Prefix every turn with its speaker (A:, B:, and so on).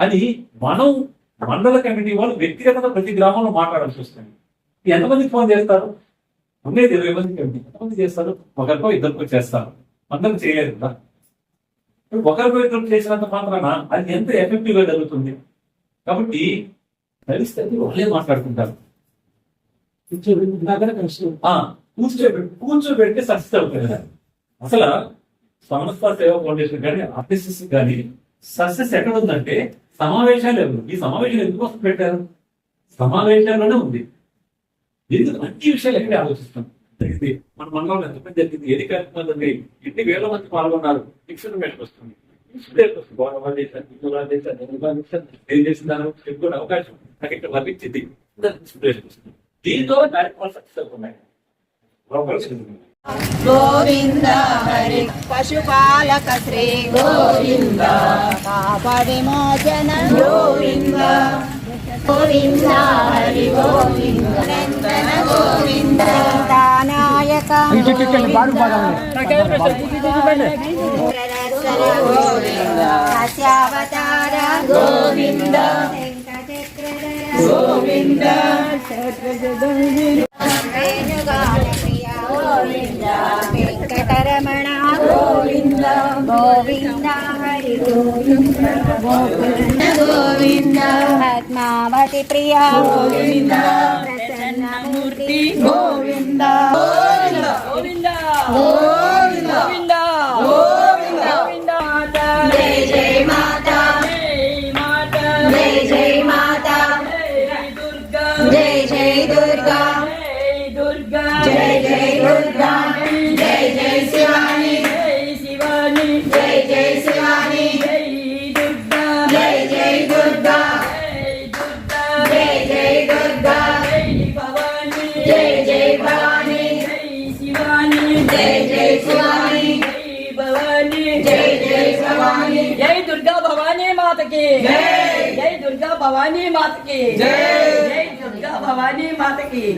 A: అది మనం మండల కమిటీ వాళ్ళు వ్యక్తిగతంగా ప్రతి గ్రామంలో మాట్లాడాల్సి వస్తుంది. ఎంతమందికి ఫోన్ చేస్తారు? ఉండేది ఇరవై మందికి కమిటీ ఎంతమంది చేస్తారు? ఒకరికో ఇద్దరికో చేస్తారు. అందరికి చేయలేదు కదా. ఒకరికో ఇద్దరు చేసినంత మాత్రాన అది ఎంత ఎఫెక్టివ్గా జరుగుతుంది? కాబట్టి పరిస్థితి వాళ్ళే మాట్లాడుకుంటారు. ఆ, కూర్చోబెట్టి కూర్చోబెట్టి సక్సెస్ అవుతుంది అసలు సంస్థ సేవ ఫౌండేషన్ కానీ ఆఫీసెస్ కానీ సక్సెస్ ఎక్కడ ఉందంటే సమావేశాలు ఎవరు? ఈ సమావేశాలు ఎందుకోసం పెట్టారు? సమావేశాల్లోనే ఉంది. ఎందుకు? అన్ని విషయాలు ఎక్కడ ఆలోచిస్తాం? ఇది మన మండలంలో ఎంతమంది జరిగింది? ఏది కార్యక్రమాలు ఎన్ని వేల మంది పాల్గొన్నారు? ఇన్స్ట్రుమెంట్ వస్తుంది. వస్తుంది. నేను చేసిన దాని చెప్పుకునే అవకాశం నాకు ఇక్కడ లభించింది. దీంతో కార్యక్రమాలు సక్సెస్ అవుతున్నాయి.
B: గోవింద హరి. పశుపాలక శ్రీ గోవింద. పాప విమోచన గోవింద. గోవింద హరి గోవింద. నందన గోవింద. నాయక గోవింద. హాస్యావతార గోవింద. గోవింద. గోవింద హరి గోవింద గోవింద పద్మావతి ప్రియ గోవింద ప్రసన్నమూర్తి గోవింద గోవింద గోవింద జై జై భవాని జై జై శివాని జై జై భవాని
C: జై దుర్గా భవానీ మాతకి. జై. జై దుర్గా భవానీ మాతకి. జై. జై దుర్గా భవానీ మాతకి.